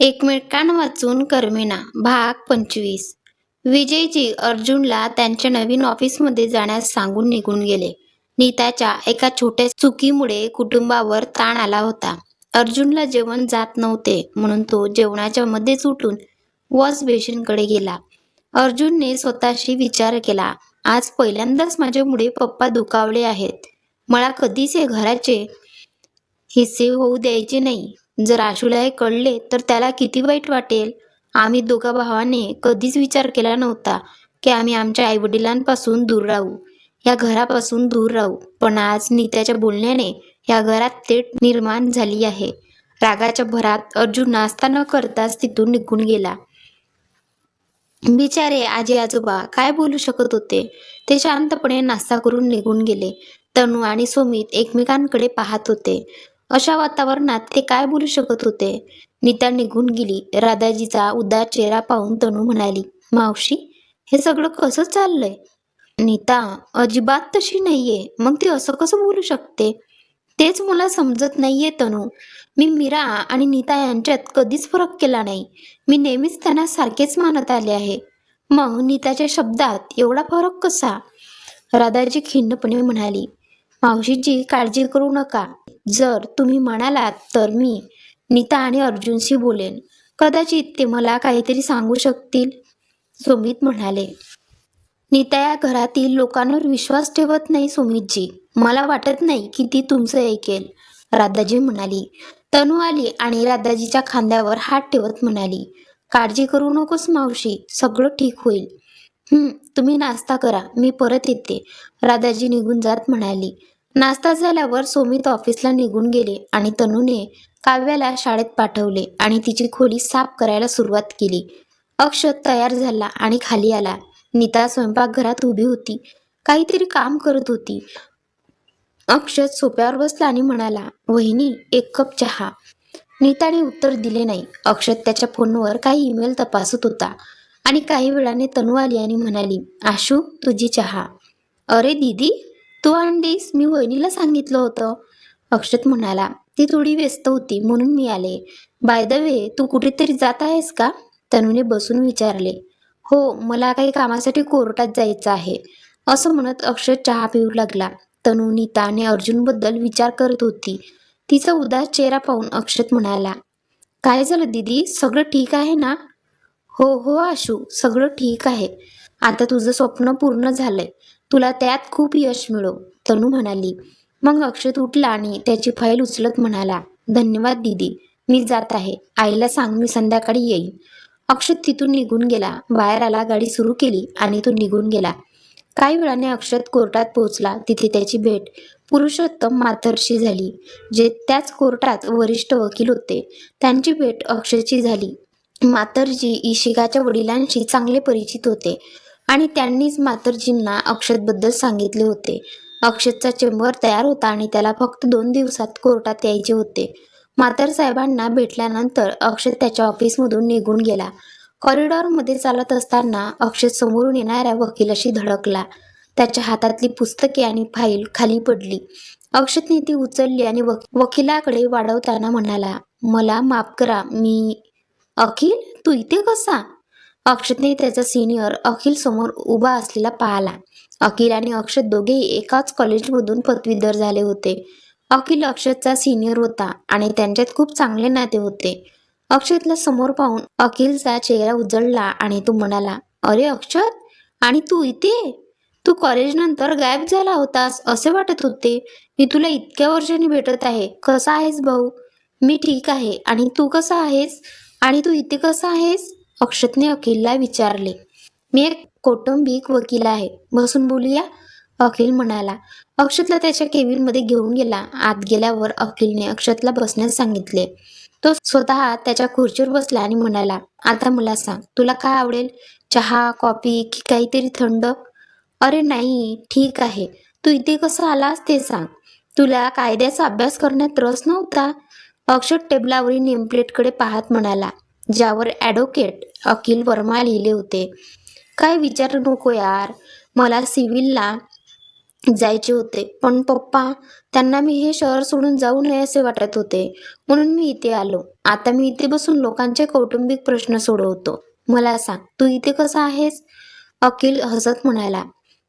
एकमेकां वाचून करमेना. भाग पंचवीस. विजयजी अर्जुनला त्यांच्या नवीन ऑफिसमध्ये जाण्यास सांगून निघून गेले. नीताच्या एका छोट्या चुकीमुळे कुटुंबावर ताण आला होता. अर्जुनला जेवण जात नव्हते म्हणून तो जेवणाच्या मध्येच उठून वॉश बेसिनकडे गेला. अर्जुनने स्वतःशी विचार केला आज पहिल्यांदाच माझ्यामुळे पप्पा दुखावले आहेत. मला कधीच हे घराचे हिस्से होऊ द्यायचे नाही. जर आशूला हे कळले तर त्याला किती वाईट वाटेल? आम्ही दोघा भावाने कधीच विचार केला नव्हता की आम्ही आमच्या आईवडिलांपासून दूर राहू. या घरापासून दूर राहू. पण आज नीत्याच्या बोलण्याने या घरात थेट निर्माण झाली आहे. रागाच्या भरात अर्जुन नाश्ता न करताच तिथून निघून गेला. बिचारे आजी आजोबा काय बोलू शकत होते? ते शांतपणे नाश्ता करून निघून गेले. तनू आणि सुमित एकमेकांकडे पाहत होते. अशा वातावरणात ते काय बोलू शकत होते? नीता निघून गेली. राधाजीचा उदार चेहरा पाहून तनू म्हणाली मावशी हे सगळं कसं चाललंय? नीता अजिबात तशी नाहीये. मग ती असं कसं बोलू शकते? तेच मला समजत नाहीये तनू. मी मीरा आणि नीता यांच्यात कधीच फरक केला नाही. मी नेहमीच त्यांना सारखेच मानत आले आहे. मग नीताच्या शब्दात एवढा फरक कसा? राधाजी खिन्नपणे म्हणाली मावशीची काळजी करू नका. जर तुम्ही म्हणालात तर मी नीता आणि अर्जुनशी बोलेन. कदाचित ते मला काहीतरी सांगू शकतील सुमित म्हणाले. नीता या घरातील लोकांवर विश्वास ठेवत नाही सुमितजी. मला वाटत नाही की ती तुमचं ऐकेल राधाजी म्हणाली. तनू आली आणि राधाजीच्या खांद्यावर हात ठेवत म्हणाली काळजी करू नकोस मावशी सगळं ठीक होईल. तुम्ही नाश्ता करा मी परत येते राधाजी निघून जात म्हणाली. नाश्ता झाल्यावर सोमित ऑफिसला निघून गेले आणि तनूने काव्याला शाळेत पाठवले आणि तिची खोली साफ करायला सुरुवात केली. अक्षत तयार झाला आणि खाली आला. नीता स्वयंपाकघरात उभी होती. काहीतरी काम करत होती. अक्षत सोप्यावर बसला आणि म्हणाला वहिनी एक कप चहा. नीताने उत्तर दिले नाही. अक्षत त्याच्या फोनवर काही ईमेल तपासत होता आणि काही वेळाने तनू आली आणि म्हणाली आशू तुझी चहा. अरे दीदी तू आणलीस मी वहिनीला सांगितलं होतं. अक्षत म्हणाला ती थोडी व्यस्त होती म्हणून मी आले. बाय द वे तू कुठेतरी जात आहेस का? तनूने बसून विचारले. हो मला काही कामासाठी कोर्टात जायचं आहे. असं म्हणत अक्षत चहा पिऊ लागला. तनू नीता आणि अर्जुनबद्दल विचार करत होती. तिचा उदास चेहरा पाहून अक्षत म्हणाला काय झालं दीदी? सगळं ठीक आहे ना? हो हो आशू सगळं ठीक आहे. आता तुझं स्वप्न पूर्ण झालंय. तुला त्यात खूप यश मिळो तनू म्हणाली. मग अक्षत उठला आणि त्याची फाईल उचलत म्हणाला धन्यवाद दीदी मी जात आहे. आईला सांग मी संध्याकाळी येईन. अक्षत तिथून निघून गेला. बाहेर आला गाडी सुरू केली आणि तो निघून गेला. काही वेळाने अक्षत कोर्टात पोहोचला. तिथे त्याची भेट. पुरुषोत्तम माथरशी झाली जे त्याच कोर्टात वरिष्ठ वकील होते. त्यांची भेट अक्षयची झाली. मातरजी इशिकाच्या वडिलांशी चांगले परिचित होते. आणि त्यांनीच मातरजींना अक्षतबद्दल सांगितले होते. अक्षतचा चेंबर तयार होता आणि त्याला फक्त दोन दिवसात कोर्टात यायचे होते. मातर साहेबांना भेटल्यानंतर अक्षत त्याच्या ऑफिसमधून निघून गेला. कॉरिडॉरमध्ये चालत असताना अक्षत समोरून येणाऱ्या वकिलाशी धडकला. त्याच्या हातातली पुस्तके आणि फाईल खाली पडली. अक्षतने ती उचलली आणि वक वकिलाकडे वाढवताना म्हणाला मला माफ करा मी अखिल तू इथे कसा? अक्षतने त्याचा सिनियर अखिल समोर उभा असलेला पाहिला. अखिल आणि अक्षत दोघेही एकाच कॉलेजमधून पदवीधर झाले होते. अखिल अक्षतचा सिनियर होता आणि त्यांच्यात खूप चांगले नाते होते. अक्षतला समोर पाहून अखिलचा चेहरा उजळला आणि तो म्हणाला अरे अक्षत आणि तू इथे? तू कॉलेजनंतर गायब झाला होतास असे वाटत होते. मी तुला इतक्या वर्षांनी भेटत आहे. कसा आहेस भाऊ? मी ठीक आहे. आणि तू कसा आहेस? आणि तू इथे कसा आहेस? अक्षतने अखिलला विचारले मी एक कौटुंबिक वकील आहे बसून बोलूया अखिल म्हणाला. अक्षतला त्याच्या केबिनमध्ये घेऊन गेला. आत गेल्यावर अखिलने अक्षतला बसण्यास सांगितले. तो स्वतः त्याच्या खुर्चीवर बसला आणि म्हणाला आता मला सांग तुला काय आवडेल? चहा कॉफी की काहीतरी थंड? अरे नाही ठीक आहे. तू इथे कसं आलास ते सांग. तुला कायद्याचा अभ्यास करण्यात रस नव्हता? अक्षत टेबलावरील नेमप्लेटकडे पाहत म्हणाला ज्यावर ॲडव्होकेट अखिल वर्मा लिहिले होते. काय विचार नको यार. मला सिव्हिलला जायचे होते. पण पप्पा त्यांना मी हे शहर सोडून जाऊ नये असे वाटत होते. म्हणून मी इथे आलो. आता मी इथे बसून लोकांचे कौटुंबिक प्रश्न सोडवतो. मला सांग तू इथे कसा आहेस? अखिल हसत म्हणाला.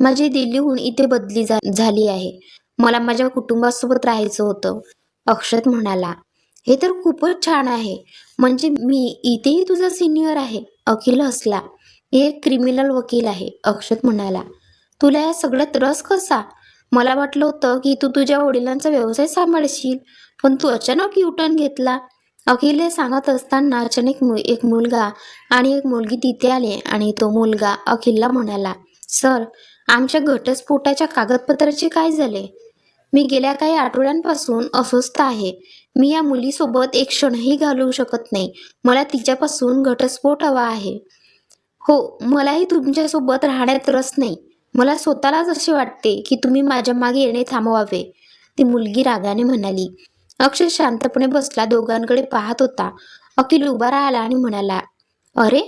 माझी दिल्लीहून इथे बदली झाली आहे. मला माझ्या कुटुंबासोबत राहायचं होतं. अक्षत म्हणाला. हे तर खूपच छान आहे. म्हणजे मी इथेही तुझा सिनियर आहे अखिल असला. हे एक क्रिमिनल वकील आहे अक्षत म्हणाला. तुला या सगळ्यात रस कसा? मला वाटलं होतं की तू तुझ्या वडिलांचा व्यवसाय सांभाळशील पण तू अचानक युटर्न घेतला. अखिल हे सांगत असताना अचानक मु- एक मुलगा आणि एक मुलगी तिथे आले आणि तो मुलगा अखिलला म्हणाला सर आमच्या घटस्फोटाच्या कागदपत्राचे काय झाले? मी गेल्या काही आठवड्यांपासून अस्वस्थ आहे. मी या मुलीसोबत एक क्षणही घालवू शकत नाही. मला तिच्यापासून घटस्फोट हवा आहे. हो मलाही तुमच्यासोबत राहण्यात रस नाही. मला स्वतःलाच असे वाटते की तुम्ही माझ्या मागे येणे थांबवावे. ती मुलगी रागाने म्हणाली. अक्षय शांतपणे बसला दोघांकडे पाहत होता. अखिल उभा राहिला आणि म्हणाला अरे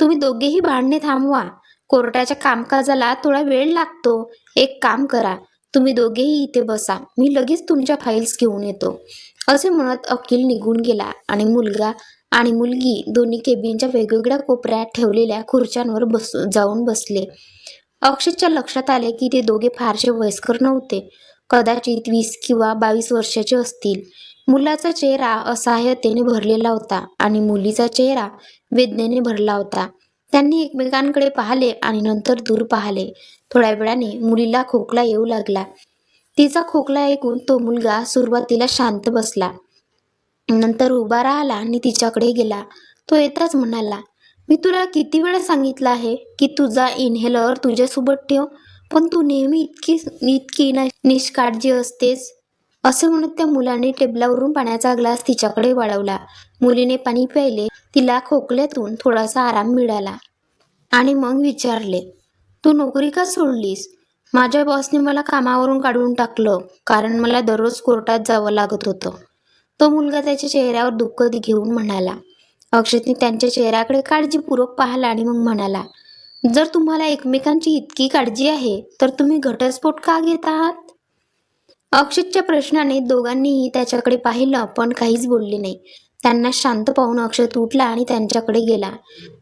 तुम्ही दोघेही भांडणे थांबवा. कोर्टाच्या कामकाजाला थोडा वेळ लागतो. एक काम करा. तुम्ही दोघेही इथे बसा. मी लगेच तुमच्या फाईल्स घेऊन येतो. असे म्हणत अखिल निघून गेला आणि मुलगा आणि मुलगी दोन्ही केबिनच्या वेगवेगळ्या कोपऱ्यात ठेवलेल्या खुर्च्यांवर बस जाऊन बसले. अक्षयच्या लक्षात आले की ते दोघे फारसे वयस्कर नव्हते. कदाचित वीस किंवा बावीस वर्षाचे असतील. मुलाचा चेहरा असहाय्यतेने भरलेला होता आणि मुलीचा चेहरा वेदनेने भरला होता. त्यांनी एकमेकांकडे पाहिले आणि नंतर दूर पाहिले. थोड्या वेळाने मुलीला खोकला येऊ लागला. तिचा खोकला ऐकून तो मुलगा सुरुवातीला शांत बसला. नंतर उभा राहिला आणि तिच्याकडे गेला. तो येताच म्हणाला मी तुला किती वेळा सांगितलं आहे की तुझा इन्हेलर तुझ्यासोबत ठेव पण तू नेहमी इतकी इतकी निष्काळजी असतेस. असं म्हणत त्या मुलाने टेबलावरून पाण्याचा ग्लास तिच्याकडे वळवला. मुलीने पाणी प्यायले. तिला खोकल्यातून थोडासा आराम मिळाला आणि मग विचारले तू नोकरी का सोडलीस? माझ्या बॉसने मला कामावरून काढून टाकलं कारण मला दररोज कोर्टात जावं लागत होतं. तो मुलगा त्याच्या चेहऱ्यावर दुःख घेऊन म्हणाला अक्षतने त्यांच्या चेहऱ्याकडे काळजीपूर्वक पाहिला आणि मग म्हणाला जर तुम्हाला एकमेकांची इतकी काळजी आहे तर तुम्ही घटस्फोट का घेत आहात? अक्षतच्या प्रश्नाने दोघांनीही त्याच्याकडे पाहिलं पण काहीच बोलले नाही. त्यांना शांत पाहून अक्षत उठला आणि त्यांच्याकडे गेला.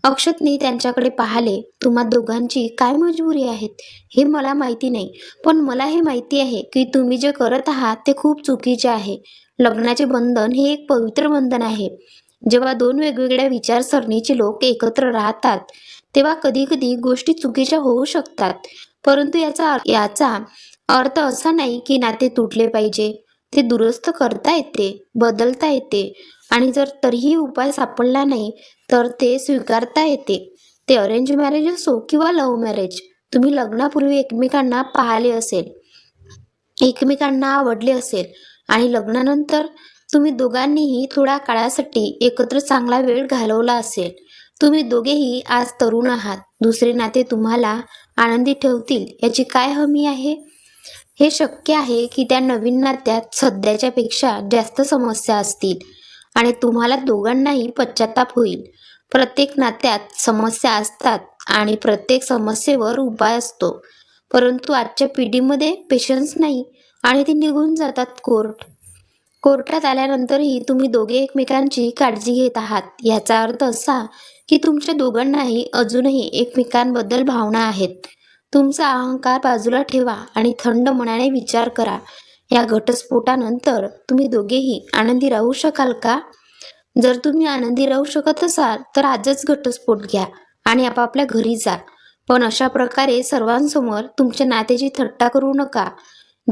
अक्षतने त्यांच्याकडे पाहिले तुम्हा दोघांची काय मजबुरी आहेत? हे मला माहिती नाही पण मला हे माहिती आहे की तुम्ही जे करत आहात ते खूप चुकीचे आहे. लग्नाचे बंधन हे एक पवित्र बंधन आहे. जेव्हा दोन वेगवेगळ्या विचारसरणीचे लोक एकत्र राहतात तेव्हा कधीकधी गोष्टी चुकीच्या होऊ शकतात. परंतु याचा याचा अर्थ असा नाही की नाते तुटले पाहिजे. ते दुरुस्त करता येते बदलता येते. आणि जर तरीही उपाय सापडला नाही तर ते स्वीकारता येते. ते अरेंज मॅरेज असो किंवा लव्ह मॅरेज तुम्ही लग्नापूर्वी एकमेकांना पाहिले असेल एकमेकांना आवडले असेल आणि लग्नानंतर तुम्ही दोघांनीही थोड्या काळासाठी एकत्र चांगला वेळ घालवला असेल. तुम्ही दोघेही आज तरुण आहात दुसरे नाते तुम्हाला आनंदी ठेवतील याची काय हमी आहे? हे शक्य आहे की त्या नवीन नात्यात सध्याच्यापेक्षा जास्त समस्या असतील. आणि तुम्हाला दोघांनाही पश्चाताप होईल. प्रत्येक नात्यात समस्या असतात आणि प्रत्येक समस्येवर उपाय असतो. परंतु आजच्या पिढीमध्ये पेशन्स नाही आणि ते निघून जातात कोर्ट कोर्टात आल्यानंतरही तुम्ही दोघे एकमेकांची काळजी घेत आहात. याचा अर्थ असा की तुमच्या दोघांनाही अजूनही एकमेकांबद्दल भावना आहेत. तुमचा अहंकार बाजूला ठेवा आणि थंड मनाने विचार करा. या घटस्फोटानंतर तुम्ही दोघेही आनंदी राहू शकाल का? जर तुम्ही आनंदी राहू शकत असाल तर आजच घटस्फोट घ्या आणि आपापल्या घरी जा. पण अशा प्रकारे सर्वांसमोर तुमच्या नात्याची थट्टा करू नका.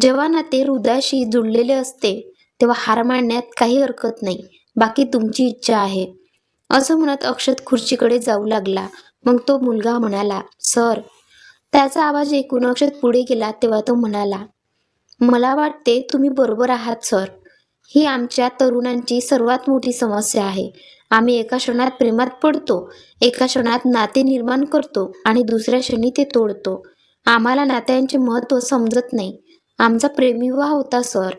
जेव्हा नाते हृदयाशी जुळलेले असते तेव्हा हार मानण्यात काही हरकत नाही. बाकी तुमची इच्छा आहे. असं म्हणत अक्षत खुर्चीकडे जाऊ लागला. मग तो मुलगा म्हणाला सर. त्याचा आवाज ऐकून अक्षत पुढे गेला तेव्हा तो म्हणाला मला वाटते तुम्ही बरोबर आहात सर. ही आमच्या तरुणांची सर्वात मोठी समस्या आहे. आम्ही एका क्षणात प्रेमात पडतो एका क्षणात नाते निर्माण करतो आणि दुसऱ्या क्षणी ते तोडतो. आम्हाला नात्यांचे महत्त्व समजत नाही. आमचा प्रेमविवाह होता सर.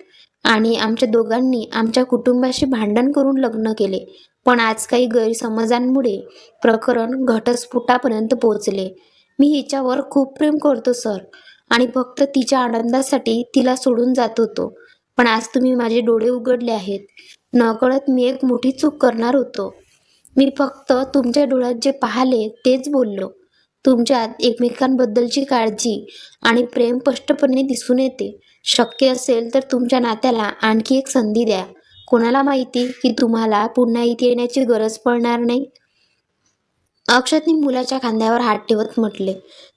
आणि आमच्या दोघांनी आमच्या कुटुंबाशी भांडण करून लग्न केले. पण आज काही गैरसमजांमुळे प्रकरण घटस्फोटापर्यंत पोहोचले. मी हिच्यावर खूप प्रेम करतो सर. आणि फक्त तिच्या आनंदासाठी तिला सोडून जात होतो. पण आज तुम्ही माझे डोळे उघडले आहेत. नकळत मी एक मोठी चूक करणार होतो. मी फक्त तुमच्या डोळ्यात जे पाहिले तेच बोललो. तुमच्यात एकमेकांबद्दलची काळजी आणि प्रेम स्पष्टपणे दिसून येते. शक्य असेल तर तुमच्या नात्याला आणखी एक संधी द्या. कोणाला माहिती की तुम्हाला पुन्हा इथे येण्याची गरज पडणार नाही? अक्षतने मुलाच्या खांद्यावर हात ठेवत म्हटले.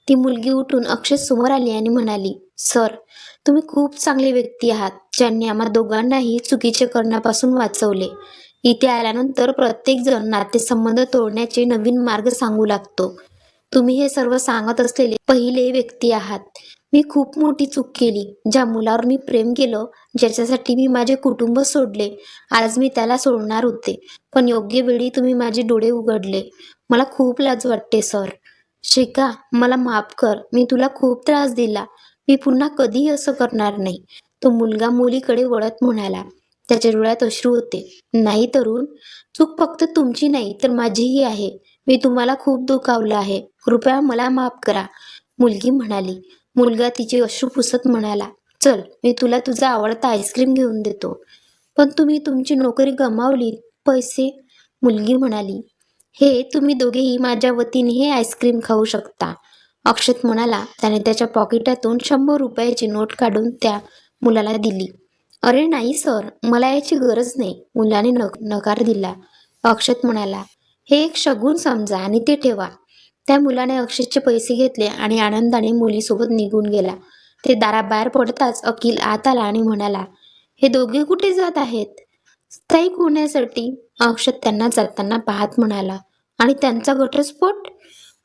ती मुलगी उठून अक्षत समोर आली आणि म्हणाली सर तुम्ही खूप चांगले व्यक्ती आहात ज्यांनी आम्हाला दोघांनाही चुकीचे करण्यापासून वाचवले. इथे आल्यानंतर प्रत्येक जण नातेसंबंध तोडण्याचे नवीन मार्ग सांगू लागतो. तुम्ही हे सर्व सांगत असलेले पहिले व्यक्ती आहात. मी खूप मोठी चूक केली ज्या मुलावर मी प्रेम केलं ज्याच्यासाठी मी माझे कुटुंब सोडले. आज मी त्याला सोडणार होते पण योग्य वेळी तुम्ही माझे डोळे उघडले. मला खूप लाज वाटते सर. शिका मला माफ कर. मी तुला खूप त्रास दिला. मी पुन्हा कधीही असं करणार नाही. तो मुलगा मुलीकडे वळत म्हणाला. त्याच्या डोळ्यात अश्रू होते. नाही तरुण चूक फक्त तुमची नाही तर माझीही आहे. मी तुम्हाला खूप दुखावलं आहे. कृपया मला माफ करा. मुलगी म्हणाली. मुलगा तिचे अश्रू पुसत म्हणाला. चल मी तुला तुझा आवडता आईस्क्रीम घेऊन देतो. पण तुम्ही तुमची नोकरी गमावली पैसे? मुलगी म्हणाली. हे तुम्ही दोघेही माझ्या वतीने हे आईस्क्रीम खाऊ शकता. अक्षत म्हणाला. त्याने त्याच्या पॉकेटातून शंभर रुपयाची नोट काढून त्या मुलाला दिली. अरे नाही सर. मला याची गरज नाही मुलाने नक नकार दिला. अक्षत म्हणाला. हे एक शगून समजा आणि ते ठेवा. त्या मुलाने अक्षतचे पैसे घेतले आणि आनंदाने मुलीसोबत निघून गेला. ते दाराबाहेर पडताच अकिल आत आला आणि म्हणाला हे दोघे कुठे जात आहेत? स्थायिक होण्यासाठी अक्षत त्यांना जाताना पाहत म्हणाला. आणि त्यांचा घटस्फोट?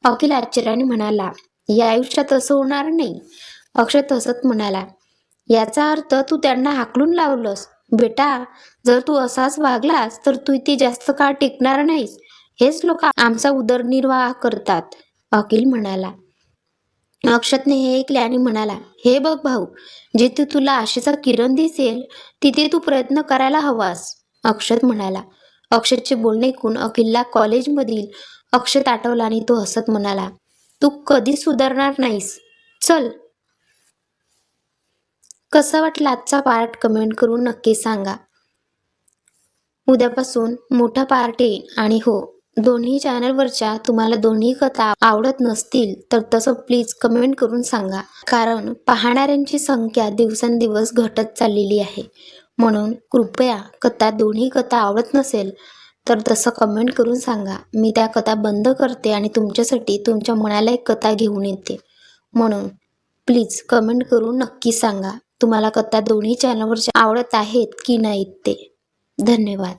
अखिल आश्चर्याने म्हणाला या आयुष्यात असं होणार नाही. अक्षत हसत म्हणाला याचा अर्थ तू त्यांना हाकलून लावलंस. बेटा जर तू असाच वागलास तर तू इथे जास्त काळ टिकणार नाहीस. हेच लोक आमचा उदरनिर्वाह करतात. अखिल म्हणाला अक्षतने हे ऐकले आणि म्हणाला हे बघ भाऊ जिथे तुला आशेचा किरण दिसेल तिथे तू प्रयत्न करायला हवास. अक्षत म्हणाला. अक्षतचे बोलणे ऐकून अखिलला कॉलेजमधील अक्षत आठवला आणि तो हसत म्हणाला तू कधी सुधारणार नाहीस. चल. कसा वाटला आजचा पार्ट? कमेंट करून नक्की सांगा. उद्यापासून मोठा पार्ट येईल आणि हो दोन्ही चॅनलवरच्या तुम्हाला दोन्ही कथा आवडत नसतील तर तसं प्लीज कमेंट करून सांगा. कारण पाहणाऱ्यांची संख्या दिवसेंदिवस घटत चाललेली आहे. म्हणून कृपया कथा दोन्ही कथा आवडत नसेल तर तसं कमेंट करून सांगा. मी त्या कथा बंद करते आणि तुमच्यासाठी तुमच्या मनाला एक कथा घेऊन येते. म्हणून प्लीज कमेंट करून नक्की सांगा तुम्हाला कथा दोन्ही चॅनलवरच्या आवडत आहेत की नाहीत ते. धन्यवाद.